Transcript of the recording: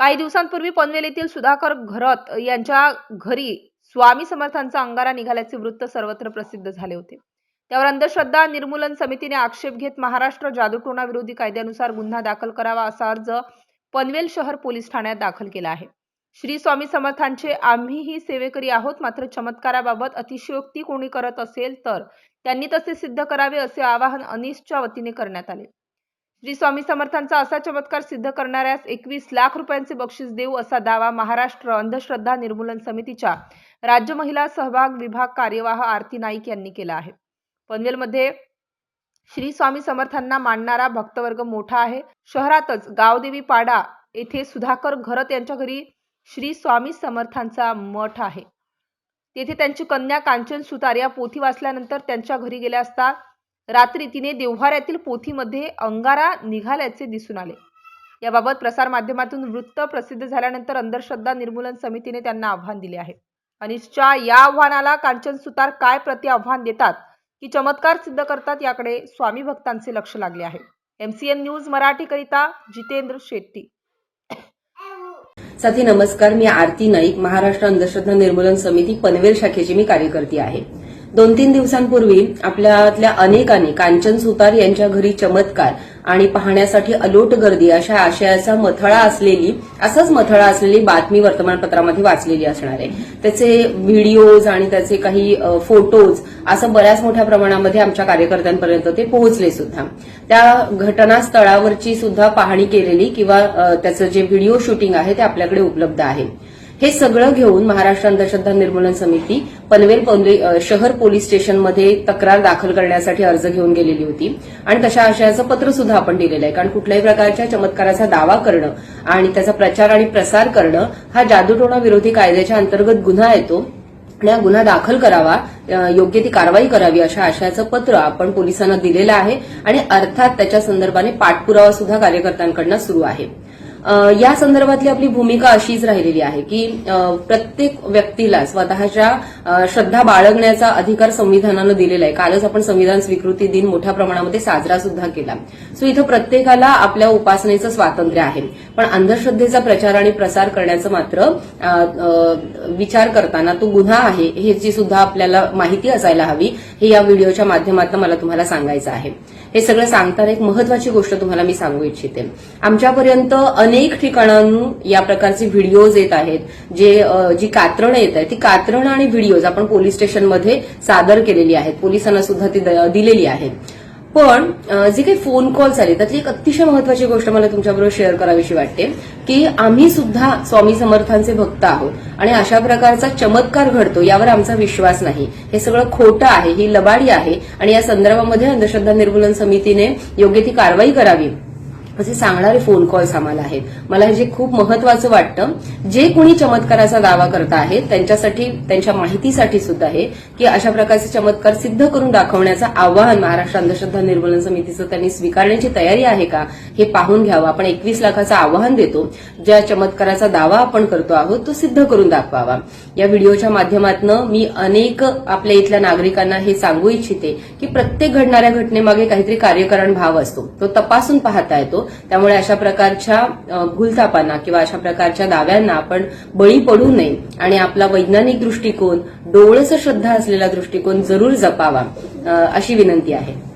काही दिवसांपूर्वी पनवेल येथील सुधाकर घरत यांच्या घरी स्वामी समर्थांचा अंगारा निघाल्याचे वृत्त सर्वत्र प्रसिद्ध झाले होते. त्यावर अंधश्रद्धा निर्मूलन समितीने आक्षेप घेत महाराष्ट्र जादूटोणा विरोधी कायद्यानुसार गुन्हा दाखल करावा असा अर्ज पनवेल शहर पोलीस ठाण्यात दाखल केला आहे. श्री स्वामी समर्थांचे आम्हीही सेवेकरी आहोत मात्र चमत्काराबाबत अतिशयोक्ती कोणी करत असेल तर त्यांनी तसे सिद्ध करावे असे आवाहन अनिसच्या वतीने करण्यात आले. श्री स्वामी समर्थांचा असा चमत्कार सिद्ध करणाऱ्यास एकवीस लाख रुपयांचे बक्षीस देऊ असा दावा महाराष्ट्र अंधश्रद्धा निर्मूलन समितीच्या राज्य महिला सहभाग विभाग कार्यवाह आरती नाईक यांनी केला आहे. पनवेलमध्ये श्री स्वामी समर्थांना मानणारा भक्तवर्ग मोठा आहे. शहरातच गावदेवी पाडा येथे सुधाकर घरत यांच्या घरी श्री स्वामी समर्थांचा मठ आहे. तेथे त्यांची कन्या कांचन सुतार या पोथी वाचल्यानंतर त्यांच्या घरी गेल्या असता रात्री तिने देव्हाऱ्यातील पोथीमध्ये अंगारा निघाल्याचे दिसून आले. याबाबत प्रसारमाध्यमातून वृत्त प्रसिद्ध झाल्यानंतर अंधश्रद्धा निर्मूलन समितीने त्यांना आव्हान दिले आहे. अनिशच्या या आव्हानाला कांचन सुतार काय प्रति आव्हान देतात की चमत्कार सिद्ध करतात याकडे स्वामी भक्तांचे लक्ष लागले आहे. एमसीएन न्यूज मराठीकरिता जितेंद्र शेट्टी. साथी नमस्कार. मी आरती नाईक महाराष्ट्र अंधश्रद्धा निर्मूलन समिती पनवेल शाखेची मी कार्यकर्ती आहे. दोन तीन दिवसांपूर्वी आपल्यातल्या अनेकांनी कांचन सुतार यांच्या घरी चमत्कार आणि पाहण्यासाठी अलोट गर्दी अशा आशयाचा मथळा असलेली असंच मथळा असलेली बातमी वर्तमानपत्रामध्ये वाचलेली असणार आहे. त्याचे व्हिडिओज आणि त्याचे काही फोटोज असं बऱ्याच मोठ्या प्रमाणामध्ये आमच्या कार्यकर्त्यांपर्यंत ते पोहोचले सुद्धा. त्या घटनास्थळावरची सुद्धा पाहणी केलेली किंवा त्याचं जे व्हिडिओ शूटिंग आहे ते आपल्याकडे उपलब्ध आहे. हे सगळं घेऊन महाराष्ट्र अंधश्रद्धा निर्मूलन समिती पनवेल शहर पोलीस स्टेशनमध्ये तक्रार दाखल करण्यासाठी अर्ज घेऊन गेलेली होती. आणि तशा आशयाचं पत्र सुद्धा आपण दिलेलं आहे. कारण कुठल्याही प्रकारच्या चमत्काराचा दावा करणं आणि त्याचा प्रचार आणि प्रसार करणं हा जादूटोणा विरोधी कायद्याच्या अंतर्गत गुन्हा येतो. आणि हा गुन्हा दाखल करावा योग्य ती कारवाई करावी अशा आशयाचं पत्र आपण पोलिसांना दिलेलं आहे. आणि अर्थात त्याच्या संदर्भाने पाठपुरावा सुद्धा कार्यकर्त्यांकडनं सुरू आहे. या संदर्भातली आपली भूमिका अशीच राहिलेली आहे की प्रत्येक व्यक्तीला स्वतःच्या श्रद्धा बाळगण्याचा अधिकार संविधानानं दिलेला आहे. कालच आपण संविधान स्वीकृती दिन मोठ्या प्रमाणामध्ये साजरा सुद्धा केला. सो इथं प्रत्येकाला आपल्या उपासनेचं स्वातंत्र्य आहे. पण अंधश्रद्धेचा प्रचार आणि प्रसार करण्याचं मात्र विचार करताना तो गुन्हा आहे ह्याची सुद्धा आपल्याला माहिती असायला हवी. हे या व्हिडिओच्या माध्यमातून मला तुम्हाला सांगायचं आहे. हे सगळं सांगताना एक महत्वाची गोष्ट तुम्हाला मी सांगू इच्छिते. आमच्यापर्यंत अनेक ठिकाणांहून या प्रकारचे व्हिडिओज येत आहेत. जे जी कात्रणं येत आहेत ती कात्रणं आणि व्हिडिओज आपण पोलीस स्टेशनमध्ये सादर केलेली आहेत. पोलिसांना सुद्धा ती दिलेली आहेत. पण जे काही फोन कॉल्स आले त्यातली एक अतिशय महत्वाची गोष्ट मला तुमच्याबरोबर शेअर करावीशी वाटते की आम्ही सुद्धा स्वामी समर्थांचे भक्त आहोत आणि अशा प्रकारचा चमत्कार घडतो यावर आमचा विश्वास नाही. हे सगळं खोटं आहे ही लबाडी आहे आणि या संदर्भामध्ये अंधश्रद्धा निर्मूलन समितीने योग्य ती कारवाई करावी. असे सांगणारे फोन कॉल्स आम्हाला आहेत. मला हे जे खूप महत्वाचं वाटतं जे कोणी चमत्काराचा दावा करता आहेत त्यांच्यासाठी त्यांच्या माहितीसाठी सुद्धा आहे की अशा प्रकारचे चमत्कार सिद्ध करून दाखवण्याचं आवाहन महाराष्ट्र अंधश्रद्धा निर्मूलन समितीचं त्यांनी स्वीकारण्याची तयारी आहे का हे पाहून घ्यावं. आपण एकवीस लाखाचं आवाहन देतो. ज्या चमत्काराचा दावा आपण करतो आहोत तो सिद्ध करून दाखवावा. या व्हिडिओच्या माध्यमातून मी अनेक आपल्या इथल्या नागरिकांना हे सांगू इच्छिते की प्रत्येक घडणाऱ्या घटनेमागे काहीतरी कार्यकारण भाव असतो. तो तपासून पाहता येतो. त्यामुळे अशा प्रकारच्या अ, भूलथापांना किंवा अशा प्रकारच्या दाव्यांना आपण बळी पडू नये आणि आपला वैज्ञानिक दृष्टिकोन डोळस श्रद्धा असलेला दृष्टिकोन जरूर जपावा अशी विनंती आहे.